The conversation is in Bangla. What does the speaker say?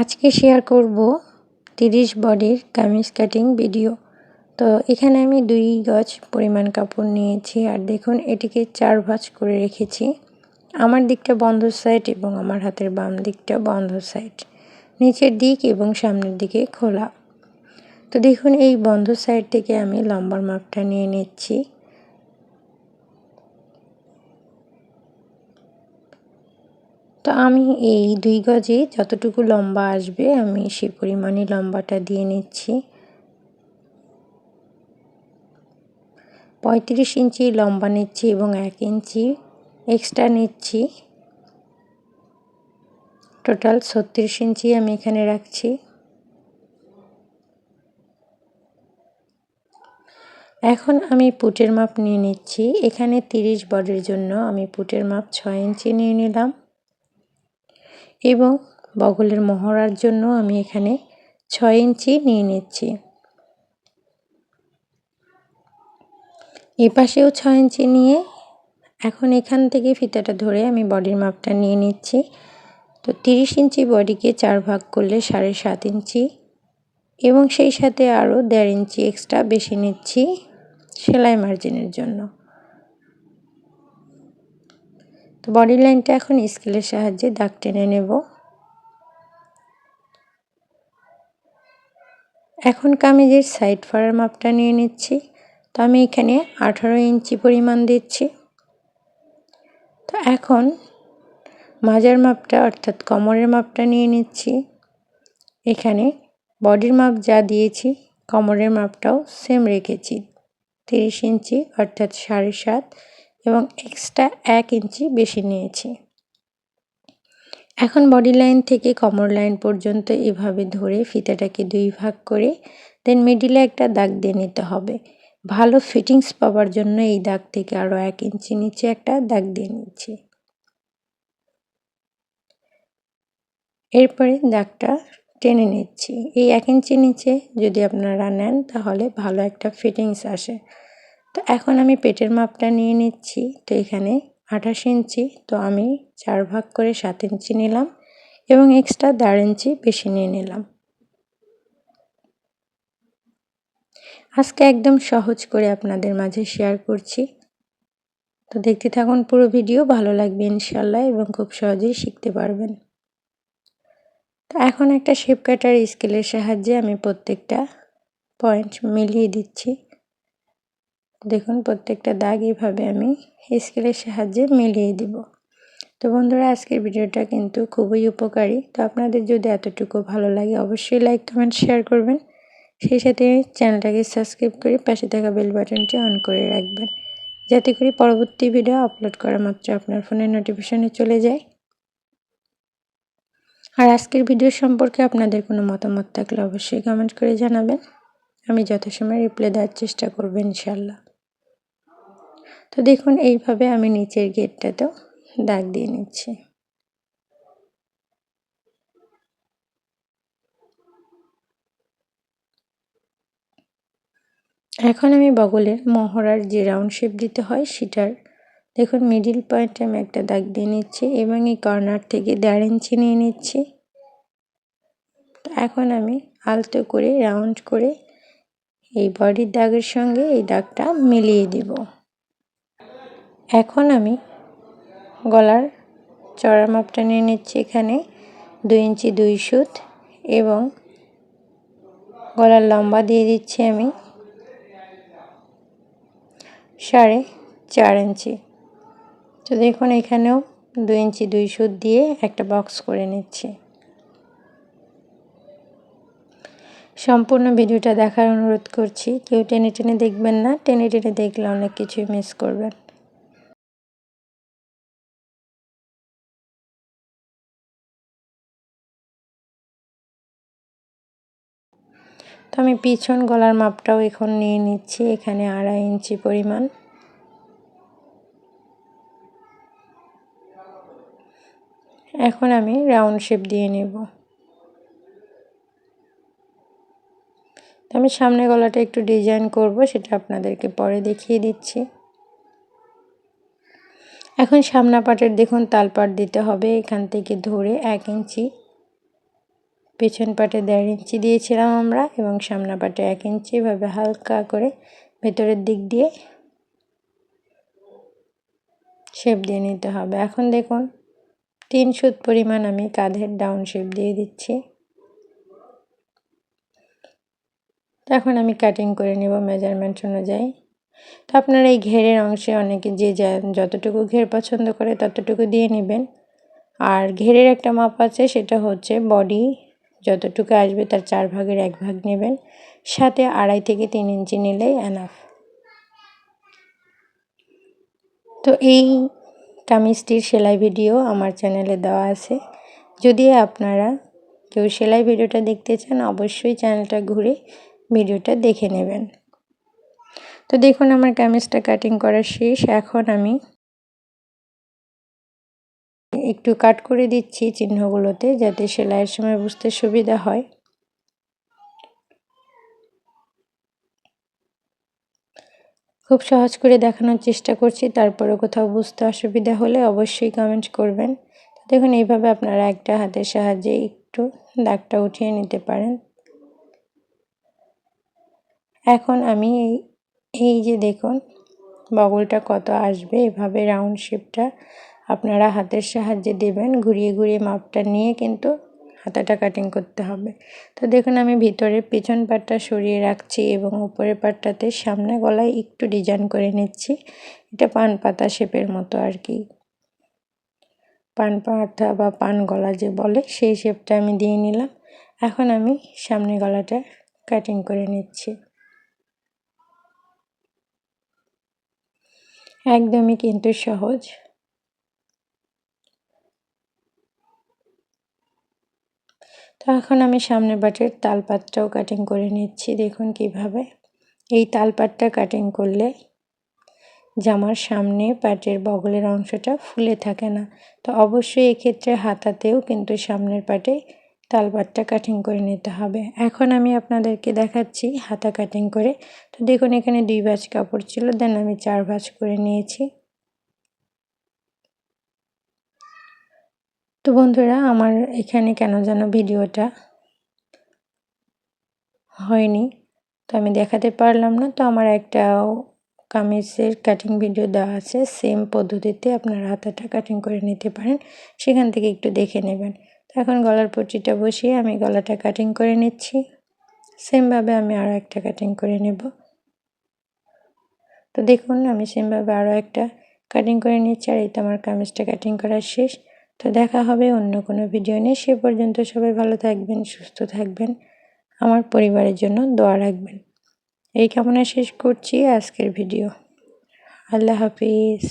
আজকে শেয়ার করব তিরিশ বডির কামিজ কাটিং ভিডিও তো এখানে আমি দুই গজ পরিমাণ কাপড় নিয়েছি, আর দেখুন এটিকে চার ভাঁজ করে রেখেছি। আমার দিকটা বন্ধ সাইড এবং আমার হাতের বাম দিকটা বন্ধ সাইড নিচের দিক এবং সামনের দিকে খোলা। তো দেখুন এই বন্ধ সাইড থেকে আমি লম্বার মাপটা নিয়ে নিচ্ছি। তো আমি এই দুই গজে যতটুকু লম্বা আসবে, আমি সে পরিমাণে লম্বাটা দিয়ে নিচ্ছি। পঁয়ত্রিশ ইঞ্চি লম্বা নিচ্ছি এবং এক ইঞ্চি এক্সট্রা নিচ্ছি। টোটাল ছত্রিশ ইঞ্চি আমি এখানে রাখছি। এখন আমি পুটের মাপ নিয়ে নিচ্ছি। এখানে তিরিশ বডির জন্য আমি পুটের মাপ ছয় ইঞ্চি নিয়ে নিলাম। এবং বগলের মহড়ার জন্য আমি এখানে ছয় ইঞ্চি নিয়ে নিচ্ছি। এপাশেও পাশেও ছয় ইঞ্চি নিয়ে এখন এখান থেকে ফিতাটা ধরে আমি বডির মাপটা নিয়ে নিচ্ছি। তো তিরিশ ইঞ্চি বডিকে চার ভাগ করলে সাড়ে সাত ইঞ্চি এবং সেই সাথে আরও দেড় ইঞ্চি এক্সট্রা বেশি নিচ্ছি সেলাই মার্জিনের জন্য। তো বডি লাইনটা এখন স্কেলের সাহায্যে দাগ টেনে নেব। এখন কামিজের সাইড ফাড়ার মাপটা নিয়ে নিচ্ছি। তো আমি এখানে আঠারো ইঞ্চি পরিমাণ দিচ্ছি। তো এখন মাজার মাপটা অর্থাৎ কোমরের মাপটা নিয়ে নিচ্ছি। এখানে বডির মাপ যা দিয়েছি, কোমরের মাপটাও সেম রেখেছি। তিরিশ ইঞ্চি অর্থাৎ সাড়ে সাত এবং এক্সট্রা এক ইঞ্চি বেশি নিয়েছি। এখন বডি লাইন থেকে কমর লাইন পর্যন্ত এভাবে ধরে ফিতাটাকে দুই ভাগ করে দেন মিডিলে একটা দাগ দিয়ে নিতে হবে। ভালো ফিটিংস পাওয়ার জন্য এই দাগ থেকে আরও এক ইঞ্চি নিচে একটা দাগ দিয়ে নিচ্ছি। এরপরে দাগটা টেনে নিচ্ছি। এই এক ইঞ্চি নিচে যদি আপনারা নেন, তাহলে ভালো একটা ফিটিংস আসে। তো এখন আমি পেটের মাপটা নিয়ে নিচ্ছি। তো এখানে আঠাশ ইঞ্চি, তো আমি চার ভাগ করে সাত ইঞ্চি নিলাম এবং এক্সট্রা দেড় ইঞ্চি বেশি নিয়ে নিলাম। আজকে একদম সহজ করে আপনাদের মাঝে শেয়ার করছি। তো দেখতে থাকুন পুরো ভিডিও, ভালো লাগবে ইনশাল্লাহ এবং খুব সহজেই শিখতে পারবেন। তো এখন একটা শেপ কাটার স্কেলের সাহায্যে আমি প্রত্যেকটা পয়েন্ট মিলিয়ে দিচ্ছি। দেখুন, প্রত্যেকটা দাগ এভাবে আমি স্কেলের সাহায্যে মিলিয়ে দিব। তো বন্ধুরা, আজকের ভিডিওটা কিন্তু খুবই উপকারী। তো আপনাদের যদি এতটুকু ভালো লাগে, অবশ্যই লাইক কমেন্ট শেয়ার করবেন। সেই সাথে চ্যানেলটাকে সাবস্ক্রাইব করে পাশে থাকা বেল বাটনটি অন করে রাখবেন। যাতে করে পরবর্তী ভিডিও আপলোড করা মাত্র আপনার ফোনের নোটিফিকেশনে চলে যায়। আর আজকের ভিডিও সম্পর্কে আপনাদের কোনো মতামত থাকলে অবশ্যই কমেন্ট করে জানাবেন। আমি যথাসময় রিপ্লাই দেওয়ার চেষ্টা করব ইনশাল্লাহ তো দেখুন, এইভাবে আমি নিচের গেটটাতেও দাগ দিয়ে নিচ্ছি। এখন আমি বগলের মহড়ার যে রাউন্ড শেপ দিতে হয়, সেটার দেখুন মিডিল পয়েন্টে আমি একটা দাগ দিয়ে নিচ্ছি এবং এই কর্নার থেকে দেড় ইঞ্চি নিয়ে নিচ্ছি। এখন আমি আলতো করে রাউন্ড করে এই বডির দাগের সঙ্গে এই দাগটা মিলিয়ে দিব। এখন আমি গলার চড়া মাপটা নিয়ে নিচ্ছি এখানে দুই ইঞ্চি দুই সুত এবং গলার লম্বা দিয়ে দিচ্ছি আমি সাড়ে চার ইঞ্চি। তো দেখুন, এখানেও দুই ইঞ্চি দুই সুত দিয়ে একটা বক্স করে নিচ্ছি। সম্পূর্ণ ভিডিওটা দেখার অনুরোধ করছি। কেউ টেনে টেনে দেখবেন না। টেনে টেনে দেখলে অনেক কিছুই মিস করবেন। তো আমি পিছন গলার মাপটাও এখন নিয়ে নিচ্ছি, এখানে আড়াই ইঞ্চি পরিমাণ। এখন আমি রাউন্ড শেপ দিয়ে নেব। আমি সামনে গলাটা একটু ডিজাইন করব, সেটা আপনাদেরকে পরে দেখিয়ে দিচ্ছি। এখন সামনা পাটের দেখুন তালপাট দিতে হবে, এখান থেকে ধরে এক ইঞ্চি। পেছন পাটে দেড় ইঞ্চি দিয়েছিলাম আমরা এবং সামনা পাটে এক ইঞ্চি, এভাবে হালকা করে ভেতরের দিক দিয়ে শেপ দিয়ে নিতে হবে। এখন দেখুন, তিন সুত পরিমাণ আমি কাঁধের ডাউন শেপ দিয়ে দিচ্ছি। এখন আমি কাটিং করে নেব মেজারমেন্ট অনুযায়ী। তো আপনারা এই ঘেরের অংশে অনেকে যে যতটুকু ঘের পছন্দ করে ততটুকু দিয়ে নেবেন। আর ঘেরের একটা মাপ আছে, সেটা হচ্ছে বডি যতটুকু আসবে তার চার ভাগের এক ভাগ নেবেন। সাথে আড়াই থেকে তিন ইঞ্চি নিলেই এনাফ তো এই কামিজটির সেলাই ভিডিও আমার চ্যানেলে দেওয়া আছে। যদি আপনারা কেউ সেলাই ভিডিওটা দেখতে চান, অবশ্যই চ্যানেলটা ঘুরে ভিডিওটা দেখে নেবেন। তো দেখুন, আমার কামিজটা কাটিং করা শেষ। এখন আমি একটু কাট করে দিচ্ছি চিহ্নগুলোতে যাতে সেলাইয়ের সময় বুঝতে সুবিধা হয়। খুব সহজ করে দেখানোর চেষ্টা করছি তারপরে কোথাও বুঝতে অসুবিধা হলে অবশ্যই কমেন্ট করবেন। দেখুন, এইভাবে আপনারা একটা হাতের সাহায্যে একটু দাগটা উঠিয়ে নিতে পারেন। এখন আমি এই এই যে দেখুন, বগলটা কত আসবে, এভাবে রাউন্ড শেপটা আপনারা হাতের সাহায্যে দেবেন, ঘুরিয়ে ঘুরিয়ে মাপটা নিয়ে কিন্তু হাতাটা কাটিং করতে হবে। তো দেখুন, আমি ভিতরের পেছন পাটটা সরিয়ে রাখছি এবং উপরের পাটটাতে সামনে গলায় একটু ডিজাইন করে নিচ্ছি। এটা পান পাতা শেপের মতো আর কি। পান পাতা বা পান গলা যে বলে, সেই শেপটা আমি দিয়ে নিলাম। এখন আমি সামনে গলাটা কাটিং করে নিচ্ছি। একদমই কিন্তু সহজ। তো এখন আমি সামনে বাটের তালপাতটাও কাটিং করে নিচ্ছি, দেখুন কীভাবে। এই তালপাতটা কাটিং করলে জামার সামনে পাটের বগলের অংশটা ফুলে থাকে না। তো অবশ্যই এক্ষেত্রে হাতাতেও কিন্তু সামনের পাটে তালপাতটা কাটিং করে নিতে হবে। এখন আমি আপনাদেরকে দেখাচ্ছি হাতা কাটিং করে। তো দেখুন এখানে দুই ভাঁজ কাপড় ছিল দেন আমি চার ভাঁজ করে নিয়েছি। তো বন্ধুরা, আমার এখানে কেন যেন ভিডিওটা হয়নি। তো আমি দেখাতে পারলাম না। তো আমার একটা কামিজের কাটিং ভিডিও দেওয়া আছে। সেম পদ্ধতিতে আপনারা হাতাটা কাটিং করে নিতে পারেন। সেখান থেকে একটু দেখে নেবেন। তো এখন গলার পট্টিটা বসিয়ে আমি গলাটা কাটিং করে নিচ্ছি। সেমভাবে আমি আরও একটা কাটিং করে নেব। তো দেখুন, আমি সেমভাবে আরও একটা কাটিং করে নিচ্ছি। আর এই তো আমার কামিজটা কাটিং করা শেষ। তো দেখা হবে অন্য কোনো ভিডিও নিয়ে। সে পর্যন্ত সবাই ভালো থাকবেন, সুস্থ থাকবেন। আমার পরিবারের জন্য দোয়া রাখবেন। এই কামনা শেষ করছি আজকের ভিডিও আল্লাহ হাফিজ।